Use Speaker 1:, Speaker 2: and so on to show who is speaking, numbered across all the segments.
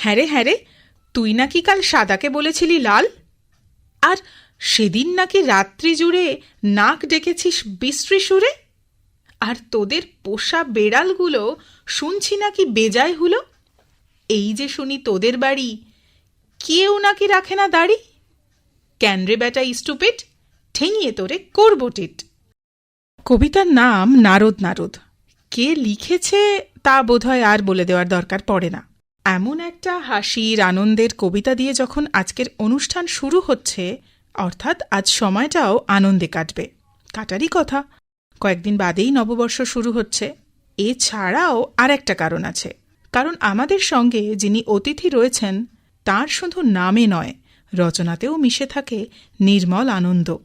Speaker 1: হ্যাঁ রে হ্যাঁ রে, তুই নাকি কাল সাদাকে বলেছিলি লাল? আর সেদিন নাকি রাত্রি জুড়ে নাক ডেকেছিস বিশ্রী সুরে? আর তোদের পোষা বেড়ালগুলো শুনছি নাকি বেজায় হলো? এই যে শুনি তোদের বাড়ি, কেউ নাকি রাখে না দাড়ি? ক্যান রে বেটা স্টুপিট ঠেঙিয়ে তোরে করব টিট। কবিতার নাম নারদ নারদ। কে লিখেছে তা বোধহয় আর বলে দেওয়ার দরকার পড়ে না। এমন একটা হাসির আনন্দের কবিতা দিয়ে যখন আজকের অনুষ্ঠান শুরু হচ্ছে, অর্থাৎ আজ সময়টাও আনন্দে কাটবে। কাটারই কথা। কয়েকদিন বাদেই নববর্ষ শুরু হচ্ছে। এছাড়াও আর একটা কারণ আছে। কারণ আমাদের সঙ্গে যিনি অতিথি রয়েছেন, তার শুধু নামে নয়, রচনাতেও মিশে থাকে নির্মল আনন্দ।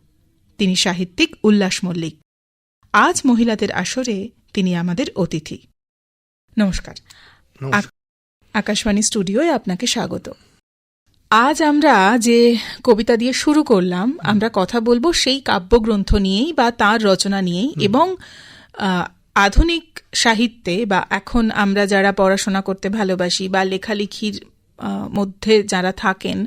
Speaker 1: তিনি সাহিত্যিক উল্লাস মল্লিক। আজ মহিলাদের আসরে তিনি আমাদের অতিথি। নমস্কার।
Speaker 2: নমস্কার।
Speaker 1: আকাশবাণী স্টুডিওয়ে আপনাকে স্বাগত। আজ আমরা যে কবিতা দিয়ে শুরু করলাম আমরা কথা বলব সেই কাব্যগ্রন্থ নিয়েই বা তার রচনা নিয়েই এবং আধুনিক সাহিত্যে বা এখন আমরা যারা পড়াশোনা করতে ভালোবাসি বা লেখালেখির মধ্যে যারা থাকেন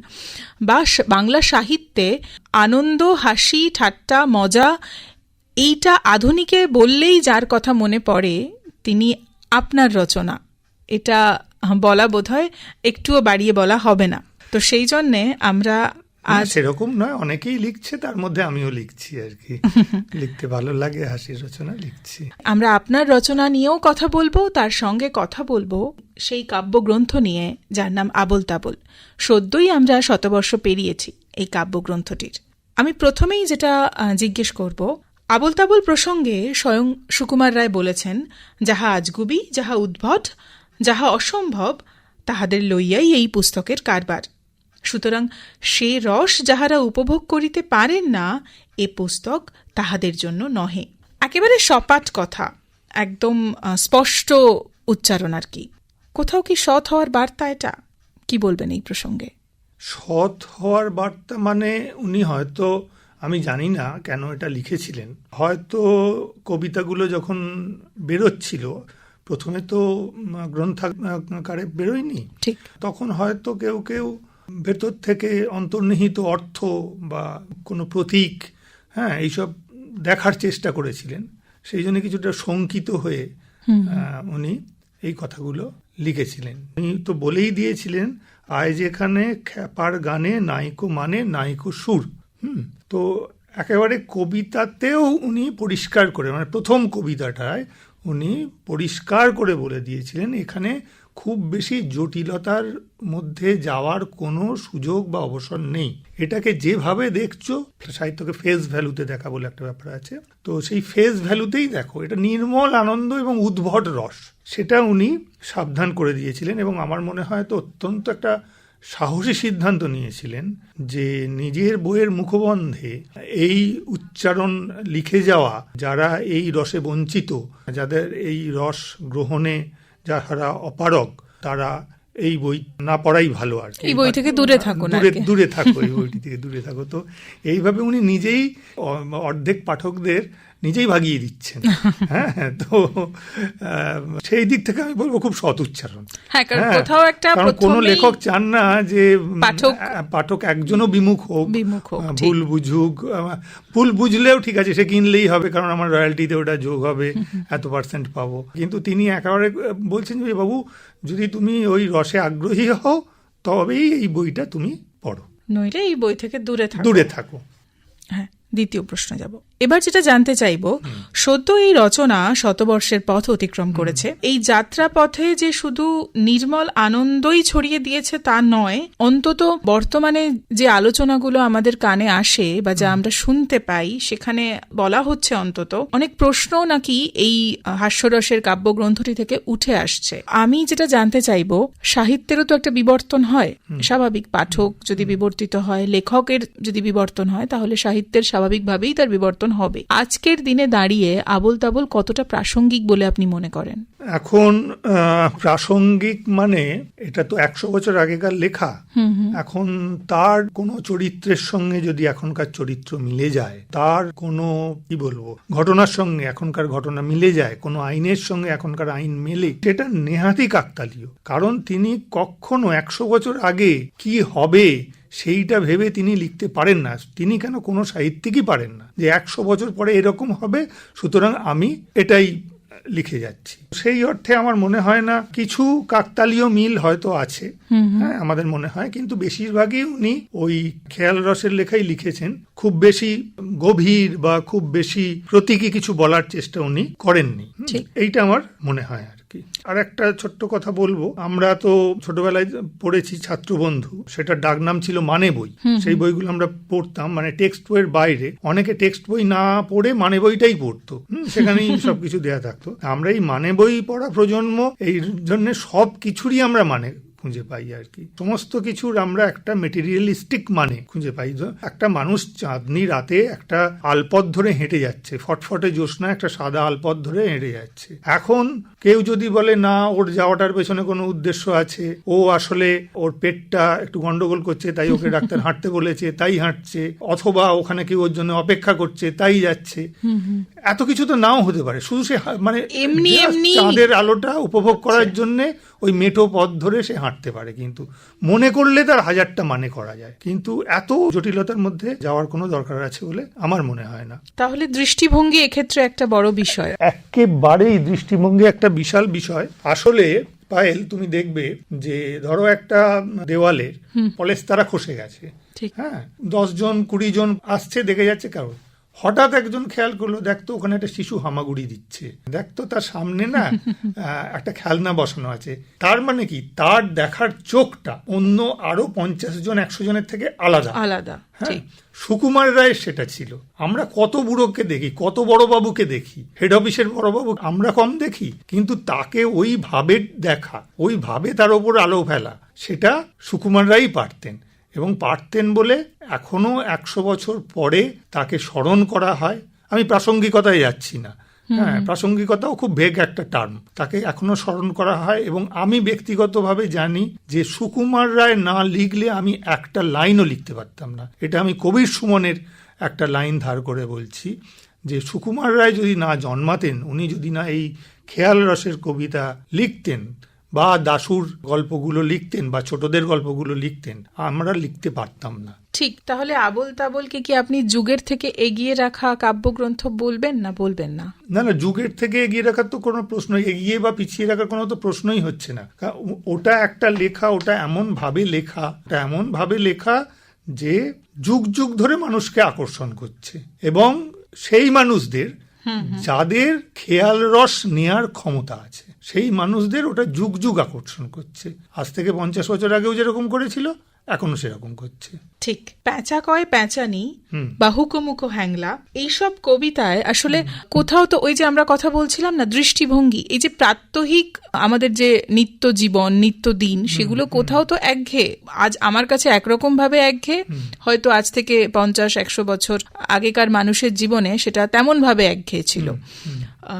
Speaker 1: বা বাংলা সাহিত্যে আনন্দ হাসি ঠাট্টা মজা এইটা আধুনিকে বললেই যার কথা মনে পড়ে তিনি আপনার রচনা। এটা বলা বোধহয় একটুও বাড়িয়ে বলা হবে না। তো সেই জন্যে আমরা আজ
Speaker 2: সেরকম নয় অনেকেই লিখছে তার মধ্যে আমিও লিখছি আর কি। লিখতে ভালো লাগে হাসির রচনা লিখছি।
Speaker 1: আমরা আপনার রচনা নিয়েও কথা বলব তার সঙ্গে কথা বলব সেই কাব্যগ্রন্থ নিয়ে যার নাম আবল তাবল। সদ্যই আমরা শতবর্ষ পেরিয়েছি এই কাব্যগ্রন্থটির। আমি প্রথমেই যেটা জিজ্ঞেস করব আবল তাবল প্রসঙ্গে স্বয়ং সুকুমার রায় বলেছেন যাহা আজগুবি যাহা উদ্ভট যাহা অসম্ভব, তাহাদের লইয়াই এই পুস্তকের কারবার। সুতরাং সে রস যাহারা উপভোগ করিতে পারেন না, এ পুস্তক তাহাদের জন্য নহে। একেবারে সপাট কথা, একদম স্পষ্ট উচ্চারণ আর কি। কোথাও কি সৎ হওয়ার বার্তা এটা? কি বলবেন এই প্রসঙ্গে?
Speaker 2: সৎ হওয়ার বার্তা মানে উনি হয়তো, আমি জানি না কেন এটা লিখেছিলেন। হয়তো কবিতাগুলো যখন বেরোচ্ছিল প্রথমে তো গ্রন্থাকারে বেরোয়নি।
Speaker 1: ঠিক।
Speaker 2: তখন হয়তো কেউ কেউ ভেতর থেকে অন্তর্নিহিত অর্থ বা কোনো প্রতীক হ্যাঁ এইসব দেখার চেষ্টা করেছিলেন। সেই জন্য কিছুটা শঙ্কিত হয়ে উনি এই কথাগুলো লিখেছিলেন। উনি তো বলেই দিয়েছিলেন আয় যেখানে খ্যাপার গানে নাইকো মানে নাইকো সুর। হুম তো একেবারে কবিতাতেও উনি পরিষ্কার করে মানে প্রথম কবিতাটায় উনি পরিষ্কার করে বলে দিয়েছিলেন, এখানে খুব বেশি জটিলতার মধ্যে যাওয়ার কোনো সুযোগ বা অবসর নেই। এটাকে যেভাবে দেখছ, সাহিত্যকে ফেস ভ্যালুতে দেখা বলে একটা ব্যাপার আছে। তো সেই ফেস ভ্যালুতেই দেখো, এটা নির্মল আনন্দ এবং উদ্ভট রস। সেটা উনি সাবধান করে দিয়েছিলেন এবং আমার মনে হয় তো অত্যন্ত একটা সাহসী সিদ্ধান্ত নিয়েছিলেন যে নিজের বইয়ের মুখবন্ধে এই উচ্চারণ লিখে যাওয়া যারা এই রসে বঞ্চিত যাদের এই রস গ্রহণে যারা অপারগ তারা এই বই না পড়াই ভালো আর কি।
Speaker 1: এই বই থেকে দূরে আর
Speaker 2: দূরে দূরে থাকো এই বইটি থেকে দূরে থাকো। তো এইভাবে উনি নিজেই অর্ধেক পাঠকদের নিজেই ভাগিয়ে দিচ্ছেন। হ্যাঁ তো সেই দিক থেকে আমি বলব খুব সৎ উচ্চারণ।
Speaker 1: হ্যাঁ কারণ
Speaker 2: হ্যাঁ,
Speaker 1: কোথাও একটা
Speaker 2: কারণ কোনো লেখক চান না যে
Speaker 1: পাঠক-
Speaker 2: পাঠক একজনও বিমুখ হোক
Speaker 1: বিমুখ হোক,
Speaker 2: ভুল বুঝুক ভুল বুঝলেও ঠিক আছে সে কিনলেই হবে কারণ আমার রয়্যালটিতে ওটা যোগ হবে এত পার্সেন্ট পাবো। কিন্তু তিনি একেবারে বলছেন যে বাবু যদি তুমি ওই রসে আগ্রহী হও তবেই এই বইটা তুমি পড়ো।
Speaker 1: নইলে এই বই থেকে দূরে থাকো।
Speaker 2: দূরে থাকো।
Speaker 1: হ্যাঁ দ্বিতীয় প্রশ্ন যাব। এবার যেটা জানতে চাইব সদ্য এই রচনা শতবর্ষের পথ অতিক্রম করেছে। এই যাত্রা পথে যে শুধু নির্মল আনন্দই ছড়িয়ে দিয়েছে তা নয় অন্তত বর্তমানে যে আলোচনাগুলো আমাদের কানে আসে বা যা আমরা শুনতে পাই সেখানে বলা হচ্ছে অন্তত অনেক প্রশ্ন নাকি এই হাস্যরসের কাব্যগ্রন্থটি থেকে উঠে আসছে। আমি যেটা জানতে চাইব সাহিত্যেরও তো একটা বিবর্তন হয়। স্বাভাবিক পাঠক যদি বিবর্তিত হয় লেখকের যদি বিবর্তন হয় তাহলে সাহিত্যের স্বাভাবিকভাবেই তার বিবর্তন পরিবর্তন হবে। আজকের দিনে দাঁড়িয়ে আবল তাবল কতটা প্রাসঙ্গিক বলে আপনি মনে করেন?
Speaker 2: এখন প্রাসঙ্গিক মানে এটা তো একশো বছর আগেকার লেখা। এখন তার কোনো চরিত্রের সঙ্গে যদি এখনকার চরিত্র মিলে যায় তার কোনো কি বলব ঘটনার সঙ্গে এখনকার ঘটনা মিলে যায় কোনো আইনের সঙ্গে এখনকার আইন মেলে সেটা নেহাতি কাকতালীয়। কারণ তিনি কখনো একশো বছর আগে কি হবে সেইটা ভেবে তিনি লিখতে পারেন না। তিনি কেন কোনো সাহিত্যিকই পারেন না যে একশো বছর পরে এরকম হবে সুতরাং আমি এটাই লিখে যাচ্ছি। সেই অর্থে আমার মনে হয় না কিছু কাকতালীয় মিল হয়তো আছে হ্যাঁ আমাদের মনে হয় কিন্তু বেশিরভাগই উনি ওই খেয়াল রসের লেখাই লিখেছেন। খুব বেশি গভীর বা খুব বেশি প্রতীকী কিছু বলার চেষ্টা উনি করেননি। এইটা আমার মনে হয় কি? আর একটা ছোট্ট কথা বলব। আমরা তো ছোটবেলায় পড়েছি ছাত্রবন্ধু। সেটার ডাকনাম ছিল মানে বই। সেই বইগুলো আমরা পড়তাম। মানে টেক্সট বইয়ের বাইরে অনেকে টেক্সট বই না পড়ে মানে বইটাই পড়তো। সেখানেই সবকিছু দেয়া থাকতো। আমরা এই মানে বই পড়া প্রজন্ম এই জন্য সব কিছুরই আমরা মানে খুঁজে পাই আর কি। সমস্ত কিছুর আমরা একটা মেটেরিয়ালিস্টিক মানে খুঁজে পাই। একটা মানুষ চাঁদনি রাতে একটা আলপথ ধরে হেঁটে যাচ্ছে। ফটফটে জ্যোৎস্না একটা সাদা আলপথ ধরে হেঁটে যাচ্ছে। এখন কেউ যদি বলে না ওর যাওয়াটার পেছনে কোনো উদ্দেশ্য আছে ও আসলে ওর পেটটা একটু গন্ডগোল করছে তাই ওকে ডাক্তার হাঁটতে বলেছে তাই হাঁটছে অথবা ওখানে কেউ ওর জন্য অপেক্ষা করছে তাই যাচ্ছে। এত কিছু তো নাও হতে পারে। শুধু সে মানে
Speaker 1: এমনি এমনি-
Speaker 2: চাঁদের আলোটা উপভোগ করার জন্য ওই মেঠো পথ ধরে সে হাঁটতে পারে কিন্তু। মনে করলে তার হাজারটা মানে করা যায়। কিন্তু এত জটিলতার মধ্যে যাওয়ার কোনো দরকার আছে বলে আমার মনে হয় না।
Speaker 1: তাহলে দৃষ্টিভঙ্গি এক্ষেত্রে একটা বড় বিষয়।
Speaker 2: একেবারেই দৃষ্টিভঙ্গি একটা বিশাল বিষয়। আসলে পায়েল তুমি দেখবে যে ধরো একটা দেওয়ালের পলেস্তারা খসে গেছে। হ্যাঁ? দশ জন কুড়ি জন আসছে দেখে যাচ্ছে কারও। হঠাৎ একজন খেয়াল করল দেখতো ওখানে একটা শিশু হামাগুড়ি দিচ্ছে। দেখতো তার সামনে না একটা খেলনা বসানো আছে। তার মানে কি? তার দেখার চোখটা অন্য আরও পঞ্চাশ জন একশো জনের থেকে আলাদা।
Speaker 1: আলাদা
Speaker 2: হ্যাঁ? সুকুমার রায়ের সেটা ছিল। আমরা কত বুড়োকে দেখি কত বড় বাবুকে দেখি হেড অফিসের বড় বাবু আমরা কম দেখি কিন্তু তাকে ওইভাবে দেখা ওইভাবে তার ওপর আলো ফেলা সেটা সুকুমার রায়ই পারতেন। এবং পারতেন বলে এখনও একশো বছর পরে তাকে স্মরণ করা হয়। আমি প্রাসঙ্গিকতায় যাচ্ছি না। হ্যাঁ প্রাসঙ্গিকতাও খুব ভেগ একটা টার্ম তাকে এখনও স্মরণ করা হয় এবং আমি ব্যক্তিগতভাবে জানি যে সুকুমার রায় না লিখলে আমি একটা লাইনও লিখতে পারতাম না। এটা আমি কবির সুমনের একটা লাইন ধার করে বলছি যে সুকুমার রায় যদি না জন্মাতেন উনি যদি না এই খেয়াল রসের কবিতা লিখতেন বা দাশুর গল্পগুলো লিখতেন বা ছোটদের গল্পগুলো লিখতেন আমরা লিখতে পারতাম না।
Speaker 1: ঠিক তাহলে আবল তাবলকে কি আপনি যুগের থেকে এগিয়ে রাখা কাব্যগ্রন্থ বলবেন না বলবেন না?
Speaker 2: না না যুগের থেকে এগিয়ে রাখার তো কোনো প্রশ্ন এগিয়ে বা পিছিয়ে রাখার কোনো তো প্রশ্নই হচ্ছে না। ওটা একটা লেখা ওটা এমন ভাবে লেখা ওটা এমন ভাবে লেখা যে যুগ যুগ ধরে মানুষকে আকর্ষণ করছে এবং সেই মানুষদের যাদের খেয়াল রস নেয়ার ক্ষমতা আছে। সেই মানুষদের ওটা যুগ যুগ আকর্ষণ করছে। আজ থেকে পঞ্চাশ বছর আগেও যেরকম করেছিল এখনও সেরকম করছে।
Speaker 1: ঠিক। প্যাঁচা কয় প্যাঁচানি। বাহুকুমুখো হ্যাংলা এইসব কবিতায় আসলে কোথাও তো ওই যে আমরা কথা বলছিলাম না দৃষ্টিভঙ্গি এই যে প্রাত্যহিক আমাদের যে নিত্য জীবন নিত্য দিন সেগুলো কোথাও তো একঘেয়ে। আজ আমার কাছে একরকম ভাবে একঘেয়ে হয়তো আজ থেকে পঞ্চাশ একশো বছর আগেকার মানুষের জীবনে সেটা তেমন ভাবে একঘেয়ে ছিল।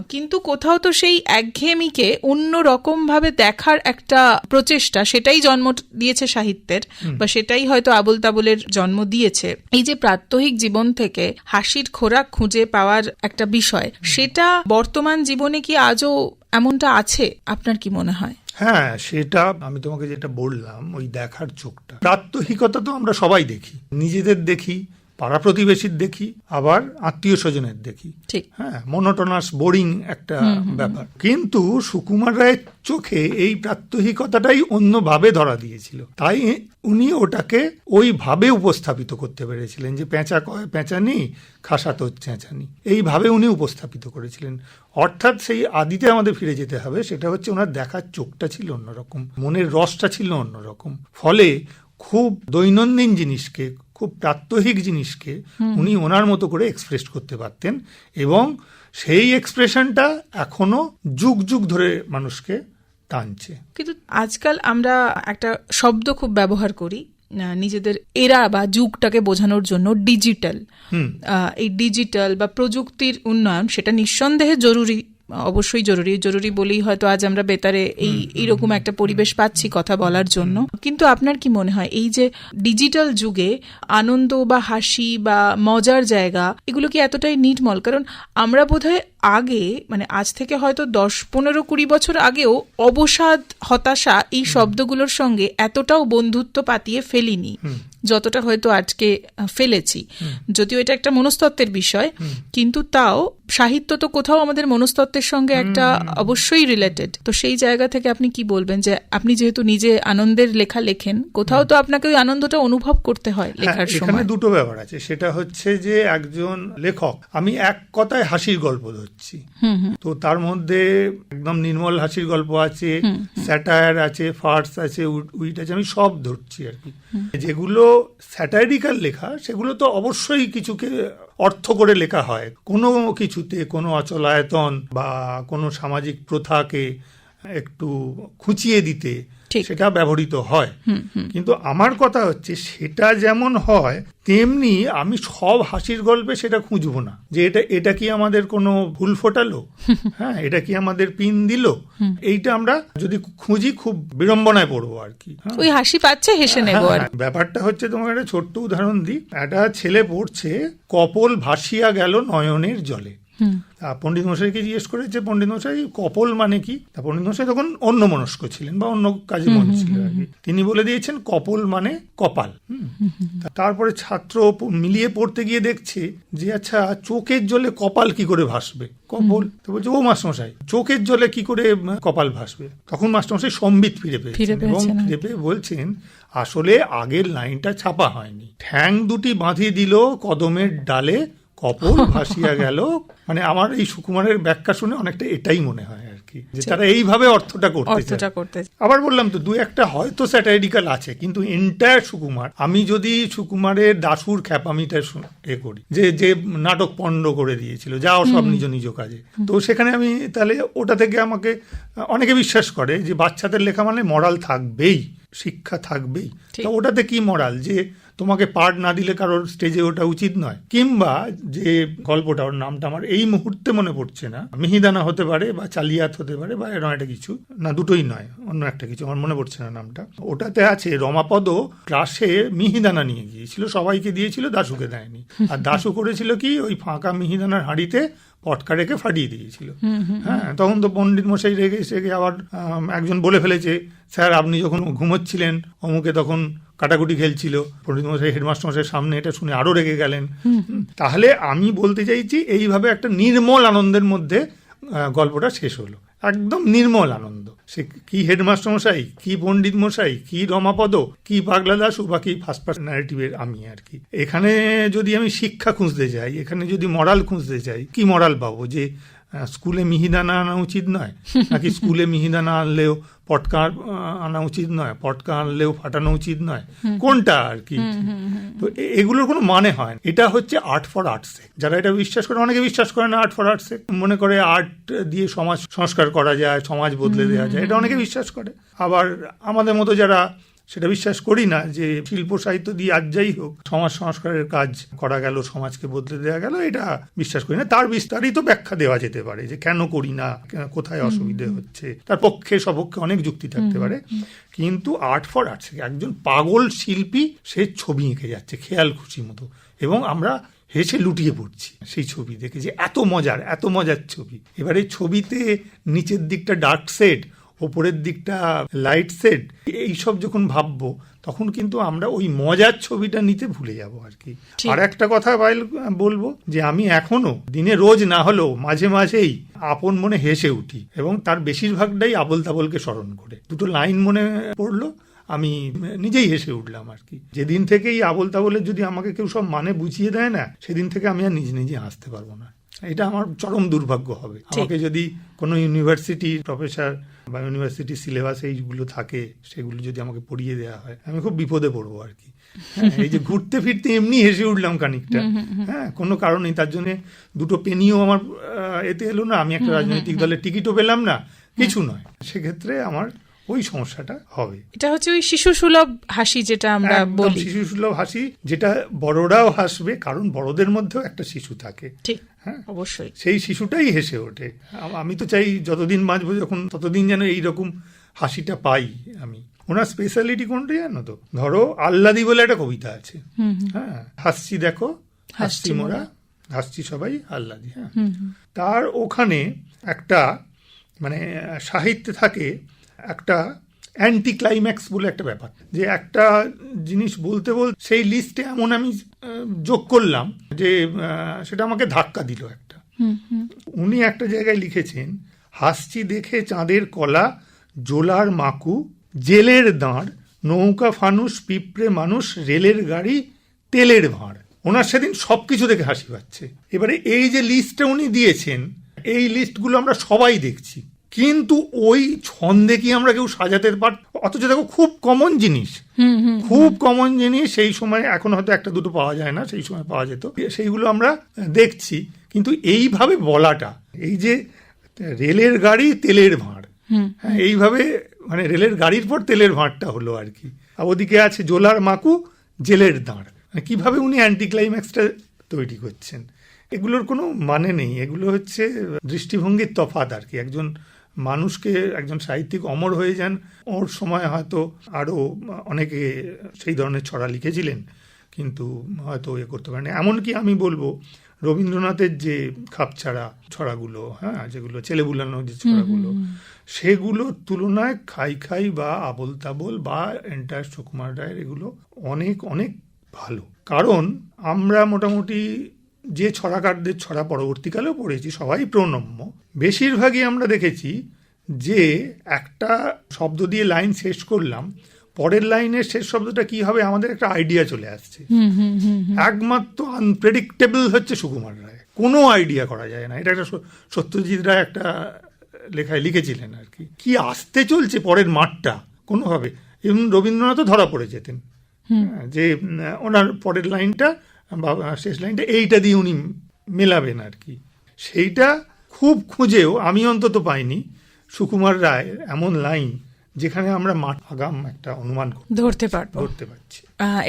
Speaker 1: কিন্তু কোথাও তো সেই একঘেয়েমিকে অন্য রকম ভাবে দেখার একটা প্রচেষ্টা সেটাই জন্ম দিয়েছে সাহিত্যের বা সেটাই হয়তো আবুল তাবুলের জন্ম দিয়েছে। এই যে প্রাত্যহিক জীবন থেকে হাসির খোরাক খুঁজে পাওয়ার একটা বিষয় সেটা বর্তমান জীবনে কি আজও এমনটা আছে? আপনার কি মনে হয়?
Speaker 2: হ্যাঁ সেটা আমি তোমাকে যেটা বললাম ওই দেখার চোখটা। প্রাত্যহিকতা তো আমরা সবাই দেখি নিজেদের দেখি পাড়া প্রতিবেশীর দেখি আবার আত্মীয় স্বজনের দেখি হ্যাঁ মনোটনাস বোরিং একটা ব্যাপার। কিন্তু সুকুমার রায়ের চোখে এই প্রাত্যহিকতাটাই অন্যভাবে ধরা দিয়েছিল। তাই উনি ওটাকে ওইভাবে উপস্থাপিত করতে পেরেছিলেন যে পেঁচা কয় পেঁচানি খাসা তো চেঁচানি এইভাবে উনি উপস্থাপিত করেছিলেন। অর্থাৎ সেই আদিতে আমাদের ফিরে যেতে হবে সেটা হচ্ছে ওনার দেখার চোখটা ছিল অন্যরকম মনের রসটা ছিল অন্যরকম। ফলে খুব দৈনন্দিন জিনিসকে খুব প্রাত্যহিক জিনিসকে উনি ওনার মতো করে এক্সপ্রেস করতে পারতেন এবং সেই এক্সপ্রেশনটা এখনও যুগ যুগ ধরে মানুষকে টানছে।
Speaker 1: কিন্তু আজকাল আমরা একটা শব্দ খুব ব্যবহার করি নিজেদের এরা বা যুগটাকে বোঝানোর জন্য ডিজিটাল এই ডিজিটাল বা প্রযুক্তির উন্নয়ন সেটা নিঃসন্দেহে জরুরি অবশ্যই জরুরি। জরুরি বলেই হয়তো আজ আমরা বেতারে এই এইরকম একটা পরিবেশ পাচ্ছি কথা বলার জন্য। কিন্তু আপনার কি মনে হয় এই যে ডিজিটাল যুগে আনন্দ বা হাসি বা মজার জায়গা এগুলো কি এতটাই নির্মল? কারণ আমরা বোধহয় আগে মানে আজ থেকে হয়তো দশ পনেরো কুড়ি বছর আগেও অবসাদ হতাশা এই শব্দগুলোর সঙ্গে এতটাও বন্ধুত্ব পাতিয়ে ফেলিনি। যতটা হয়তো আজকে ফেলেছি। যদিও এটা একটা মনস্তত্ত্বের বিষয় কিন্তু তাও সাহিত্য তো কোথাও আমাদের মনস্তত্ত্বের সঙ্গে একটা অবশ্যই রিলেটেড তো সেই জায়গা থেকে আপনি কি বলবেন যে আপনি যেহেতু নিজে আনন্দের লেখা লেখেন কোথাও তো আপনাকে ওই আনন্দটা অনুভব করতে হয়
Speaker 2: হ্যাঁ,
Speaker 1: লেখার সময়।
Speaker 2: দুটো ব্যাপার আছে। সেটা হচ্ছে যে একজন লেখক আমি এক কথায় হাসির গল্প ধরছি। তো তার মধ্যে একদম নির্মল হাসির গল্প আছে স্যাটায়ার আছে ফার্স আছে উইট- উইট আছে আমি সব ধরছি আর কি। যেগুলো স্যাটারিক্যাল লেখা, সেগুলো তো অবশ্যই কিছুকে অর্থ করে লেখা হয়। কোনো কিছুতে কোনো অচলায়তন বা কোনো সামাজিক প্রথাকে একটু খুঁচিয়ে দিতে সেটা ব্যবহৃত হয়। কিন্তু আমার কথা হচ্ছে সেটা যেমন হয় তেমনি আমি সব হাসির গল্পে সেটা খুঁজবো না। যে এটা এটা কি আমাদের কোনো ভুল ফোটালো? হ্যাঁ এটা কি আমাদের পিন দিল? এইটা আমরা যদি খুঁজি খুব বিড়ম্বনায় পড়ব আর কি। হ্যাঁ।
Speaker 1: ওই হাসি পাচ্ছে হেসে নেব আর
Speaker 2: হ্যাঁ, ব্যাপারটা হচ্ছে তোমাকে একটা ছোট্ট উদাহরণ দিই। একটা ছেলে পড়ছে কপল ভাসিয়া গেল নয়নের জলে। তা পণ্ডিত মশাইকে জিজ্ঞেস করেছে পণ্ডিত মশাই কপল মানে কি? তা পণ্ডিত মশাই তখন অন্য মনস্ক ছিলেন বা অন্য কাজে মন ছিল আর কি। তিনি বলে দিয়েছেন কপল মানে কপাল। তারপরে ছাত্র মিলিয়ে পড়তে গিয়ে দেখছে যে আচ্ছা চোখের জলে কপাল কি করে ভাসবে? কপল। তো বলছে ও মাস্টারমশাই চোখের জলে কি করে কপাল ভাসবে? তখন মাস্টারমশাই সম্বিত ফিরে পেয়েছেন এবং
Speaker 1: হ্যাঁ।
Speaker 2: ফিরে পেয়ে বলছেন আসলে আগের লাইনটা ছাপা হয়নি। ঠ্যাং দুটি বাঁধিয়ে দিল কদমের ডালে কপল ভাসিয়া গেল। মানে আমার এই সুকুমারের ব্যাখ্যা শুনে অনেকটা এটাই মনে হয় আর কি যে তারা এইভাবে অর্থটা করতে
Speaker 1: করতে
Speaker 2: আবার বললাম তো দু একটা হয়তো স্যাটাইরিক্যাল আছে কিন্তু এন্টায়ার সুকুমার আমি যদি সুকুমারের দাসুর খ্যাপামিটা এ করি যে যে নাটক পণ্ড করে দিয়েছিল যাও সব নিজ নিজ কাজে তো সেখানে আমি তাহলে ওটা থেকে আমাকে অনেকে বিশ্বাস করে যে বাচ্চাদের লেখা মানে মরাল থাকবেই শিক্ষা থাকবেই। তো ওটাতে কি মরাল যে তোমাকে পার্ট না দিলে কারোর স্টেজে ওটা উচিত নয়। কিংবা যে গল্পটা, ওর নামটা আমার এই মুহূর্তে মনে পড়ছে না। মিহিদানা হতে পারে বা চালিয়াত হতে পারে বা এরকম একটা কিছু। না, দুটোই নয়, অন্য একটা কিছু, আমার মনে পড়ছে না নামটা। ওটাতে আছে রমাপদ ক্লাসে মিহিদানা নিয়ে গিয়েছিল, সবাইকে দিয়েছিল, দাশুকে দেয়নি। আর দাশু করেছিল কি, ওই ফাঁকা মিহিদানার হাঁড়িতে পটকা রেখে ফাটিয়ে দিয়েছিল। হ্যাঁ তখন তো পন্ডিত মশাই রেখে সেখে আবার একজন বলে ফেলেছে স্যার আপনি যখন ঘুমোচ্ছিলেন অমুকে তখন কাটাকুটি খেলছিল। পণ্ডিত মশাই হেডমাস্টার মশাইয়ের সামনে এটা শুনে আরও রেগে গেলেন। তাহলে আমি বলতে চাইছি এইভাবে একটা নির্মল আনন্দের মধ্যে গল্পটা শেষ হলো। একদম নির্মল আনন্দ। সে কি হেডমাস্টার মশাই, কি পণ্ডিত মশাই, কি রমাপদ, কি পাগলা দাসু বা কি ফার্স্ট পার্সন ন্যারেটিভের আমি আর কি। এখানে যদি আমি শিক্ষা খুঁজতে যাই, এখানে যদি মরাল খুঁজতে চাই কি মরাল পাবো? যে স্কুলে মিহিদানা আনা উচিত নয়? নাকি স্কুলে মিহিদানা আনলেও পটকা আনা উচিত নয়? পটকা আনলেও ফাটানো উচিত নয়? কোনটা আর কি? তো এগুলোর কোনো মানে হয় না। এটা হচ্ছে আর্ট ফর আর্টসে যারা এটা বিশ্বাস করে অনেকে বিশ্বাস করে না আর্ট ফর আর্টসে মনে করে আর্ট দিয়ে সমাজ সংস্কার করা যায় সমাজ বদলে দেওয়া যায়। এটা অনেকে বিশ্বাস করে। আবার আমাদের মতো যারা সেটা বিশ্বাস করি না যে শিল্প সাহিত্য দিয়ে আজ যাই হোক সমাজ সংস্কারের কাজ করা গেল সমাজকে বদলে দেওয়া গেল এটা বিশ্বাস করি না। তার বিস্তারিত ব্যাখ্যা দেওয়া যেতে পারে যে কেন করি না কোথায় অসুবিধে হচ্ছে। তার পক্ষে সপক্ষে অনেক যুক্তি থাকতে পারে। কিন্তু আর্ট ফর আর্টস একজন পাগল শিল্পী সে ছবি এঁকে যাচ্ছে খেয়াল খুশি মতো। এবং আমরা হেসে লুটিয়ে পড়ছি সেই ছবি দেখে যে এত মজার এত মজার ছবি। এবারে ছবিতে নিচের দিকটা ডার্ক সেট ওপরের দিকটা লাইট সেট এইসব যখন ভাববো তখন কিন্তু আমরা ওই মজার ছবিটা নিতে ভুলে যাব আর কি। আর একটা কথা বলব যে আমি এখনও দিনে রোজ না হলেও মাঝে মাঝেই আপন মনে হেসে উঠি এবং তার বেশিরভাগটাই আবল তাবলকে স্মরণ করে। দুটো লাইন মনে পড়ল আমি নিজেই হেসে উঠলাম আর কি। যেদিন থেকেই আবল তাবলের যদি আমাকে কেউ সব মানে বুঝিয়ে দেয় না সেদিন থেকে আমি আর নিজে নিজে হাসতে পারব না। এটা আমার চরম দুর্ভাগ্য হবে। আমাকে যদি কোনো ইউনিভার্সিটি প্রফেসর বা ইউনিভার্সিটি সিলেবাস এইগুলো থাকে সেগুলো যদি আমাকে পড়িয়ে দেওয়া হয় আমি খুব বিপদে পড়ব আর কি। হ্যাঁ, এই যে ঘুরতে ফিরতে এমনি হেসে উঠলাম খানিকটা। হ্যাঁ কোনো কারণ নেই তার জন্য দুটো পেনিও আমার এতে এলো না। আমি একটা রাজনৈতিক দলের টিকিটও পেলাম না। কিছু নয়। সেক্ষেত্রে আমার ওই সমস্যাটা হবে।
Speaker 1: এটা হচ্ছে ওই শিশু সুলভ হাসি যেটা আমরা বলি।
Speaker 2: শিশু সুলভ হাসি যেটা বড়রাও হাসবে কারণ বড়দের মধ্যেও একটা শিশু থাকে।
Speaker 1: ঠিক
Speaker 2: হ্যাঁ।
Speaker 1: অবশ্যই।
Speaker 2: সেই শিশুটাই হেসে ওঠে। আমি তো চাই যতদিন বাঁচবো যখন ততদিন যেন এইরকম হাসিটা পাই আমি। ওনার স্পেশালিটি কোনটা জানো তো? ধরো আল্লাদি বলে একটা কবিতা আছে। হ্যাঁ হাসছি দেখো হাসছি
Speaker 1: হাসছি
Speaker 2: মোরা হাসছি সবাই আল্লাদি হ্যাঁ। তার ওখানে একটা মানে সাহিত্যে থাকে একটা অ্যান্টি ক্লাইম্যাক্স বলে একটা ব্যাপার। যে একটা জিনিস বলতে বলতে সেই লিস্টে এমন আমি যোগ করলাম যে সেটা আমাকে ধাক্কা দিল একটা। উনি একটা জায়গায় লিখেছেন হাসছি দেখে চাঁদের কলা জোলার মাকু জেলের দাঁড় নৌকা ফানুস পিঁপড়ে মানুষ রেলের গাড়ি তেলের ভাঁড়। ওনার সেদিন সব কিছু দেখে হাসি পাচ্ছে। এবারে এই যে লিস্টটা উনি দিয়েছেন এই লিস্টগুলো আমরা সবাই দেখছি। কিন্তু ওই ছন্দে কি আমরা কেউ সাজাতে পার অথচ দেখো খুব কমন জিনিস। খুব কমন জিনিস সেই সময় এখন হয়তো একটা দুটো পাওয়া যায় না সেই সময় পাওয়া যেত। সেইগুলো আমরা দেখছি। কিন্তু এইভাবে বলাটা এই যে রেলের গাড়ি তেলের ভাঁড়। হ্যাঁ এইভাবে মানে রেলের গাড়ির পর তেলের ভাঁড়টা হলো আর কি। আর ওদিকে আছে জোলার মাকু জেলের দাঁড়। মানে কীভাবে উনি অ্যান্টি ক্লাইম্যাক্সটা তৈরি করছেন। এগুলোর কোনো মানে নেই। এগুলো হচ্ছে দৃষ্টিভঙ্গির তফাৎ আর কি। একজন মানুষকে একজন সাহিত্যিক অমর হয়ে যান। ওর সময় হয়তো আরও অনেকে সেই ধরনের ছড়া লিখেছিলেন কিন্তু হয়তো এ করতে পারেন এমনকি আমি বলব রবীন্দ্রনাথের যে খাপছাড়া ছড়াগুলো হ্যাঁ যেগুলো ছেলে বুলানো যে ছড়াগুলো সেগুলোর তুলনায় খাই খাই বা আবল তাবল বা এন্টার সুকুমার রায়ের এগুলো অনেক অনেক ভালো। কারণ আমরা মোটামুটি যে ছড়াকারদের ছড়া পরবর্তীকালেও পড়েছি সবাই প্রণম্য। বেশিরভাগই আমরা দেখেছি যে একটা শব্দ দিয়ে লাইন শেষ করলাম পরের লাইনের শেষ শব্দটা কি হবে আমাদের একটা আইডিয়া চলে আসছে। একমাত্র আনপ্রেডিক্টেবল হচ্ছে সুকুমার রায়। কোনো আইডিয়া করা যায় না। এটা একটা সত্যজিৎ রায় একটা লেখায় লিখেছিলেন আর কি। কি আসতে চলছে পরের মাঠটা? কোনোভাবে। এবং রবীন্দ্রনাথও ধরা পড়ে যেতেন। হ্যাঁ, যে ওনার পরের লাইনটা শেষ লাইনটা এইটা দিয়ে উনি মেলাবেন আর কি। সেইটা খুব খুঁজেও আমি অন্তত পাইনি। সুকুমার রায় এমন লাইন যেখানে আমরা মাঠ আগাম একটা অনুমান
Speaker 1: ধরতে পারব।
Speaker 2: ধরতে পারছি।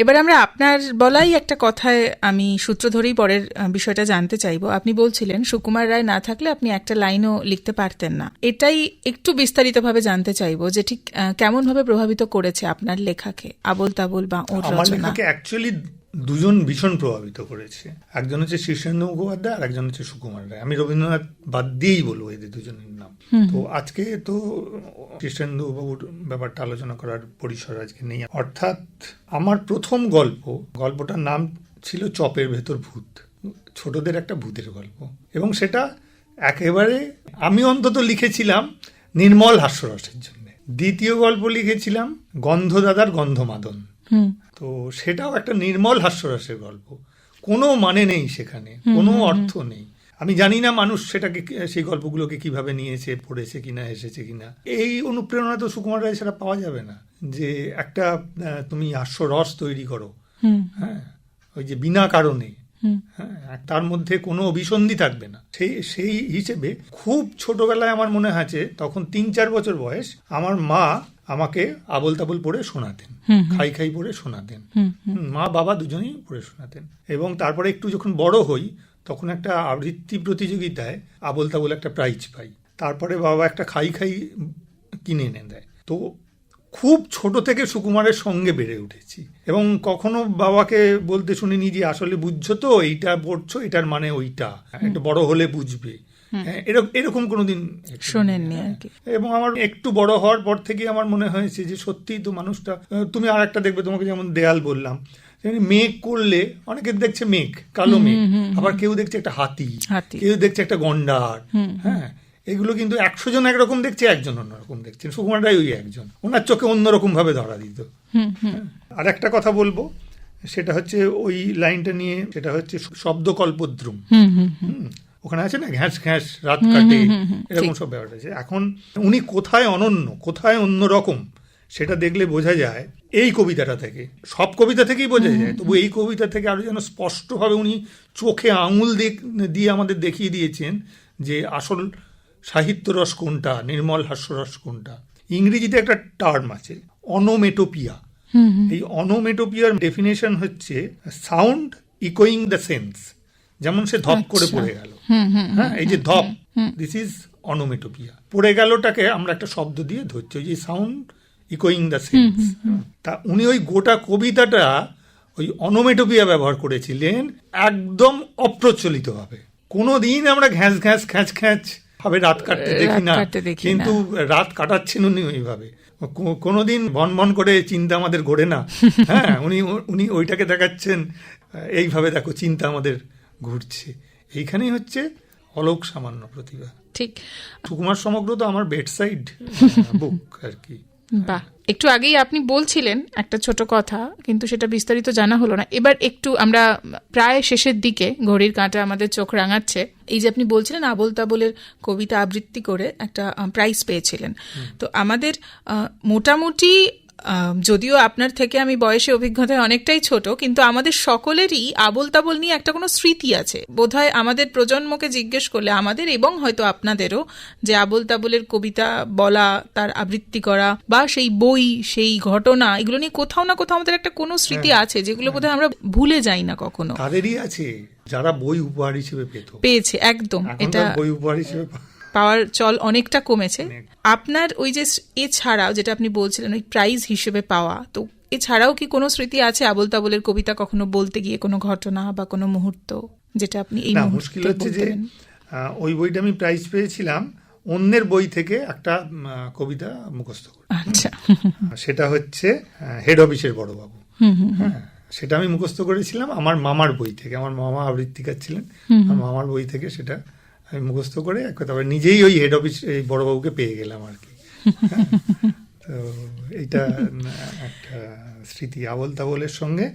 Speaker 1: এবার আমরা আপনার বলাই একটা কথায় আমি সূত্র ধরেই পরের বিষয়টা জানতে চাইব। আপনি বলছিলেন সুকুমার রায় না থাকলে আপনি একটা লাইনও লিখতে পারতেন না। এটাই একটু বিস্তারিতভাবে জানতে চাইব যে ঠিক কেমন ভাবে প্রভাবিত করেছে আপনার লেখাকে? আবল তাবল বা ওর রচনা।
Speaker 2: লেখাকে অ্যাকচুয়ালি দুজন ভীষণ প্রভাবিত করেছে। একজন হচ্ছে শীর্ষেন্দু মুখোপাধ্যায় আর একজন হচ্ছে সুকুমার রায়। আমি রবীন্দ্রনাথ বাদ দিয়েই বলব এদের দুজনের নাম। তো আজকে তো শীর্ষেন্দু বাবুর ব্যাপারটা আলোচনা করার পরিসর আজকে নেই। অর্থাৎ আমার প্রথম গল্প গল্পটার নাম ছিল চপের ভেতর ভূত। ছোটদের একটা ভূতের গল্প। এবং সেটা একেবারে আমি অন্তত লিখেছিলাম নির্মল হাস্যরসের জন্য। দ্বিতীয় গল্প লিখেছিলাম গন্ধদাদার গন্ধমাদন। তো সেটাও একটা নির্মল হাস্যরসের গল্প। কোনো মানে নেই সেখানে কোনো অর্থ নেই। আমি জানি না মানুষ সেটাকে সেই গল্পগুলোকে কীভাবে নিয়েছে পড়েছে কিনা এসেছে কিনা। এই অনুপ্রেরণা তো সুকুমার রায় সেটা পাওয়া যাবে না। যে একটা তুমি হাস্যরস তৈরি করো। হ্যাঁ ওই যে বিনা কারণে। হ্যাঁ তার মধ্যে কোনো অভিসন্ধি থাকবে না। সেই সেই হিসেবে খুব ছোটবেলায় আমার মনে আছে তখন তিন চার বছর বয়স আমার মা আমাকে আবল তাবল পড়ে শোনাতেন খাই খাই পড়ে শোনাতেন। মা বাবা দুজনেই পড়ে শোনাতেন। এবং তারপরে একটু যখন বড় হই তখন একটা আবৃত্তি প্রতিযোগিতায় আবল তাবল একটা প্রাইজ পাই। তারপরে বাবা একটা খাই খাই কিনে এনে দেয়। তো খুব ছোট থেকে সুকুমারের সঙ্গে বেড়ে উঠেছি। এবং কখনো বাবাকে বলতে শুনিনি যে আসলে বুঝছ তো এইটা পড়ছো এটার মানে ওইটা। একটু বড় হলে বুঝবে। এরকম এরকম কোনোদিন
Speaker 1: শোনেননি আর কি।
Speaker 2: এবং আমার একটু বড় হওয়ার পর থেকে আমার মনে হয়েছে যে সত্যি তো মানুষটা তুমি আর একটা দেখবে তোমাকে যেমন দেয়াল বললাম। মেঘ করলে অনেকে দেখছে মেঘ কালো মেঘ। আবার কেউ দেখছে একটা হাতি। কেউ দেখছে একটা গন্ডার। হ্যাঁ এগুলো কিন্তু একশো জন একরকম দেখছে একজন অন্যরকম দেখছেন সুকুমার রায় ওই একজন। ওনার চোখে অন্যরকম ভাবে ধরা দিত।
Speaker 1: হুম হুম।
Speaker 2: আর একটা কথা বলব সেটা হচ্ছে ওই লাইনটা নিয়ে সেটা হচ্ছে শব্দ ওখানে আছে না? ঘ্যাস ঘ্যাস রাত কাটে এরকম সব ব্যাপার আছে এখন উনি কোথায় অনন্য কোথায় অন্য রকম সেটা দেখলে বোঝা যায় এই কবিতাটা থেকে। সব কবিতা থেকেই বোঝা যায়। তবু এই কবিতা থেকে আরও যেন স্পষ্টভাবে উনি চোখে আঙুল দিয়ে আমাদের দেখিয়ে দিয়েছেন যে আসল সাহিত্য রস কোনটা নির্মল হাস্যরস কোনটা। ইংরেজিতে একটা টার্ম আছে অনোমেটোপিয়া এই অনোমেটোপিয়ার ডেফিনেশন হচ্ছে সাউন্ড ইকোয়িং দ্য সেন্স যেমন সে ধপ করে
Speaker 1: আচ্ছা।
Speaker 2: পড়ে গেল। হ্যাঁ এই যে ধপ দিস ইজ অনোমেটোপিয়া পড়ে গেলটাকে আমরা একটা শব্দ দিয়ে ধরছি ওই যে সাউন্ড ইকোয়িং দ্য সেন্স তা উনি ওই গোটা কবিতাটা ওই অনোমেটোপিয়া ব্যবহার করেছিলেন একদম অপ্রচলিতভাবে কোনো দিন আমরা ঘ্যাঁস ঘ্যাঁস খ্যাঁচ খ্যাঁচ ভাবে রাত কাটতে দেখি না। কিন্তু রাত কাটাচ্ছেন উনি ওইভাবে। কোনোদিন বন বন করে চিন্তা আমাদের ঘোরে না। হ্যাঁ উনি উনি ওইটাকে দেখাচ্ছেন এইভাবে দেখো চিন্তা আমাদের ঘুরছে। এইখানেই হচ্ছে অলোক সামান্য প্রতিভা।
Speaker 1: ঠিক।
Speaker 2: সুকুমার সমগ্র তো আমার বেডসাইড বুক আর কি।
Speaker 1: বাহ একটু আগেই আপনি বলছিলেন একটা ছোট কথা কিন্তু সেটা বিস্তারিত জানা হলো না। এবার একটু আমরা প্রায় শেষের দিকে ঘড়ির কাঁটা আমাদের চোখ রাঙাচ্ছে। এই যে আপনি বলছিলেন আবোল তাবোলের কবিতা আবৃত্তি করে একটা প্রাইজ পেয়েছিলেন। তো আমাদের মোটামুটি যদিও আপনার থেকে আমি বয়সে অভিজ্ঞতায় অনেকটাই ছোট কিন্তু আমাদের সকলেরই আবোল তাবোল নিয়ে একটা কোনো স্মৃতি আছে। বোধহয় আমাদের প্রজন্মকে জিজ্ঞেস করলে আমাদের এবং হয়তো আপনাদেরও যে আবোল তাবোলের কবিতা বলা তার আবৃত্তি করা বা সেই বই সেই ঘটনা এগুলো নিয়ে কোথাও না কোথাও আমাদের একটা কোনো স্মৃতি আছে যেগুলো বোধহয় আমরা ভুলে যাই না কখনো।
Speaker 2: তাদেরই আছে যারা বই উপহার হিসেবে পেত।
Speaker 1: পেয়েছে একদম এটা
Speaker 2: বই উপহার হিসেবে
Speaker 1: পাওয়ার চল অনেকটা কমেছে। আপনার ওই যে এছাড়াও যেটা আপনি বলছিলেন ওই প্রাইজ হিসেবে পাওয়া তো এছাড়াও কি কোনো স্মৃতি আছে? আবোল তাবোলের কবিতা কখনো বলতে গিয়ে কোনো ঘটনা বা কোনো মুহূর্ত যেটা আপনি এই
Speaker 2: মুশকিল হচ্ছে যে ওই বইটা আমি প্রাইজ পেয়েছিলাম অন্যের বই থেকে একটা কবিতা মুখস্থ করে।
Speaker 1: আচ্ছা।
Speaker 2: সেটা হচ্ছে হেড অফিসের বড়বাবু। হ্যাঁ সেটা আমি মুখস্থ করেছিলাম আমার মামার বই থেকে আমার মামা আবৃত্তিকার ছিলেন আমার মামার বই থেকে সেটা আমি মুখস্থ করে কথা নিজেই ওই হেড অফিস এই বড়বাবুকে পেয়ে গেলাম আর কি। তো এইটা একটা স্মৃতি আবল তাবলের সঙ্গে।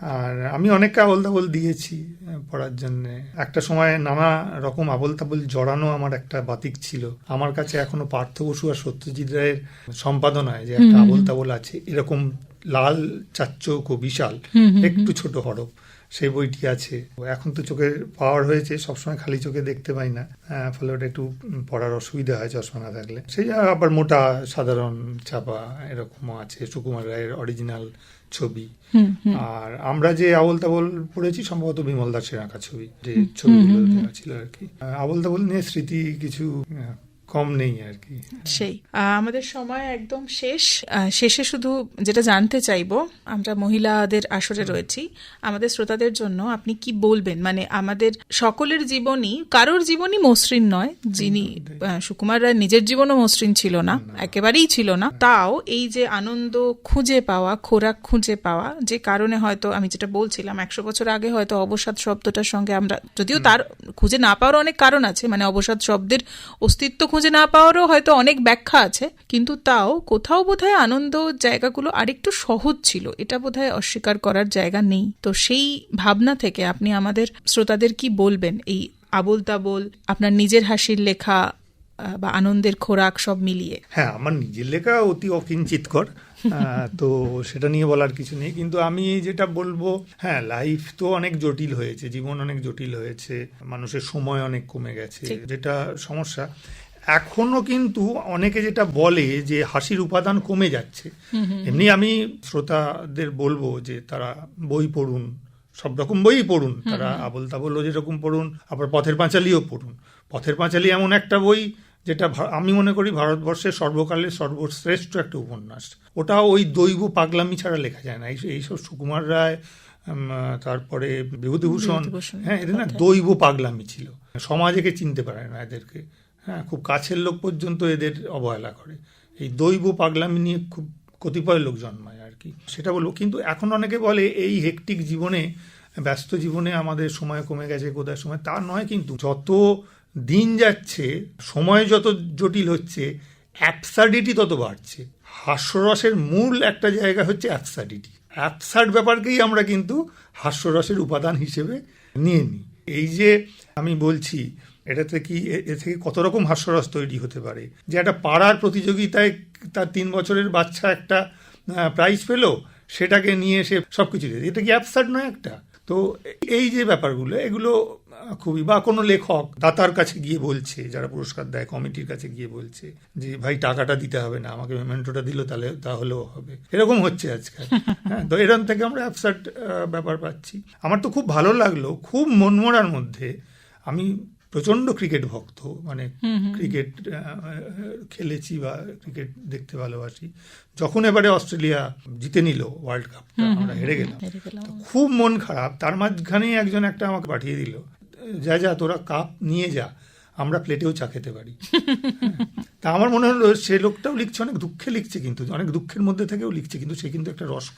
Speaker 2: আর আমি অনেক আবল তাবল দিয়েছি পড়ার জন্য। একটা সময় নানা রকম আবল তাবল জড়ানো আমার একটা বাতিক ছিল। আমার কাছে এখনও পার্থ বসু আর সত্যজিৎ রায়ের সম্পাদনায় যে একটা আবল তাবল আছে। এরকম লাল চাচ্চৌক ও বিশাল একটু ছোট হরফ। সেই বইটি আছে। এখন তো চোখের পাওয়ার হয়েছে সবসময় খালি চোখে দেখতে পাই না। ফলে ওটা একটু পড়ার অসুবিধা হয় চশমা না থাকলে। সেই আবার মোটা সাধারণ ছাপা এরকমও আছে সুকুমার রায়ের অরিজিনাল ছবি। আর আমরা যে আবল তাবল পড়েছি সম্ভবত বিমল দাসের আঁকা ছবি যে ছবিগুলো ছিল আর কি। আবল তাবল নিয়ে স্মৃতি কিছু কম নেই আর কি।
Speaker 1: সেই। আমাদের সময় একদম শেষ। শেষে শুধু যেটা জানতে চাইব আমরা মহিলাদের আসরে রয়েছি। আমাদের শ্রোতাদের জন্য আপনি কি বলবেন? মানে আমাদের সকলের জীবনই কারোর জীবনই মসৃণ নয় যিনি সুকুমার রায় নিজের জীবনও মসৃণ ছিল না একেবারেই ছিল না। তাও এই যে আনন্দ খুঁজে পাওয়া খোরাক খুঁজে পাওয়া যে কারণে হয়তো আমি যেটা বলছিলাম একশো বছর আগে হয়তো অবসাদ শব্দটার সঙ্গে আমরা যদিও তার খুঁজে না পাওয়ার অনেক কারণ আছে মানে অবসাদ শব্দের অস্তিত্ব খুঁজে না পাওয়ারও হয়তো অনেক ব্যাখ্যা আছে কিন্তু তাও কোথাও বোধহয় আনন্দ জায়গাগুলো আরেকটু সহজ ছিল। এটা বোধহয় অস্বীকার করার জায়গা নেই। তো সেই ভাবনা থেকে আপনি আমাদের শ্রোতাদের কি বলবেন? এই আবোল তাবোল আপনার নিজের হাসির লেখা বা আনন্দের খোরাক সব মিলিয়ে।
Speaker 2: হ্যাঁ আমার নিজের লেখা অতি অকিঞ্চিতকর। তো সেটা নিয়ে বলার কিছু নেই। কিন্তু আমি যেটা বলব হ্যাঁ লাইফ তো অনেক জটিল হয়েছে জীবন অনেক জটিল হয়েছে মানুষের সময় অনেক কমে গেছে যেটা সমস্যা। এখনও কিন্তু অনেকে যেটা বলে যে হাসির উপাদান কমে যাচ্ছে। এমনি আমি শ্রোতাদের বলব যে তারা বই পড়ুন সব রকম বই পড়ুন। তারা আবল তাবলও যেরকম পড়ুন আবার পথের পাঁচালিও পড়ুন। পথের পাঁচালী এমন একটা বই যেটা আমি মনে করি ভারতবর্ষের সর্বকালের সর্বশ্রেষ্ঠ একটা উপন্যাস। ওটা ওই দৈব পাগলামি ছাড়া লেখা যায় না। এই- এইসব সুকুমার রায় উম, তারপরে বিভূতিভূষণ
Speaker 1: বিভূতিভূষণ
Speaker 2: হ্যাঁ এদের না দৈব পাগলামি ছিল। সমাজ একে চিনতে পারে না এদেরকে? হ্যাঁ খুব কাছের লোক পর্যন্ত এদের অবহেলা করে। এই দৈব পাগলামি নিয়ে খুব কতিপয় লোক জন্মায় আর কি। সেটা বলব। কিন্তু এখন অনেকে বলে এই হেকটিক জীবনে, ব্যস্ত জীবনে আমাদের সময় কমে গেছে কোথায় সময়। তা নয় কিন্তু যত দিন যাচ্ছে, সময় যত জটিল হচ্ছে অ্যাবসার্ডিটি তত বাড়ছে। হাস্যরসের মূল একটা জায়গা হচ্ছে অ্যাবসার্ডিটি অ্যাবসার্ড ব্যাপারকেই আমরা কিন্তু হাস্যরসের উপাদান হিসেবে নিয়ে নিই। এই যে আমি বলছি এটাতে কি এ- থেকে কত রকম হাস্যরস তৈরি হতে পারে? যে একটা পাড়ার প্রতিযোগিতায় তার তিন বছরের বাচ্চা একটা প্রাইজ পেল সেটাকে নিয়ে এসে সব কিছু দিয়ে এটা কি অ্যাবসার্ড নয় একটা? তো এই যে ব্যাপারগুলো এগুলো খুবই বা কোনো লেখক দাতার কাছে গিয়ে বলছে যারা পুরস্কার দেয় কমিটির কাছে গিয়ে বলছে যে ভাই টাকাটা দিতে হবে না আমাকে মেমেন্টোটা দিল তাহলে তাহলেও হবে। এরকম হচ্ছে আজকাল। হ্যাঁ তো এরকম থেকে আমরা অ্যাবসার্ট ব্যাপার পাচ্ছি। আমার তো খুব ভালো লাগল খুব মনমরার মধ্যে আমি প্রচণ্ড ক্রিকেট ভক্ত মানে ক্রিকেট খেলেছি বা ক্রিকেট দেখতে ভালোবাসি। যখন এবারে অস্ট্রেলিয়া জিতে নিল ওয়ার্ল্ড কাপ আমরা হেরে গেলাম। খুব মন খারাপ। তার মাঝখানেই একজন একটা আমাকে পাঠিয়ে দিল যা যা তোরা কাপ নিয়ে যা আমরা প্লেটেও চা খেতে পারি। তা আমার মনে হলো সে লোকটাও লিখছে অনেক দুঃখে লিখছে কিন্তু অনেক দুঃখের মধ্যে থেকেও লিখছে কিন্তু সে কিন্তু একটা রস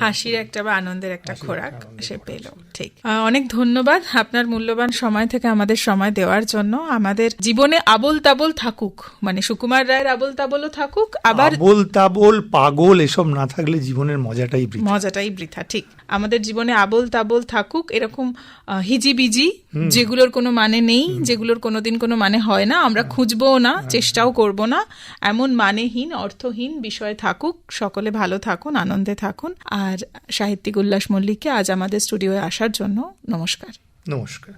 Speaker 1: হাসির একটা বা আনন্দের একটা খোরাক সে পেল। ঠিক। অনেক ধন্যবাদ আপনার মূল্যবান সময় থেকে আমাদের সময় দেওয়ার জন্য। আমাদের জীবনে আবল তাবল থাকুক মানে সুকুমার রায়ের আবল তাবলও থাকুক আবার
Speaker 2: আবল তাবল পাগল এসব না থাকলে জীবনের মজাটাই
Speaker 1: মজাটাই বৃথা ঠিক। আমাদের জীবনে আবল তাবল থাকুক এরকম হিজিবিজি যেগুলোর কোনো মানে নেই যেগুলোর কোনোদিন কোনো মানে হয় না আমরা খুঁজবও না চেষ্টাও করব না। এমন মানেহীন অর্থহীন বিষয়ে থাকুক সকলে ভালো থাকুন আনন্দে থাকুন। আর সাহিত্যিক উল্লাস মল্লিককে আজ আমাদের স্টুডিওয়ে আসার জন্য নমস্কার।
Speaker 2: নমস্কার।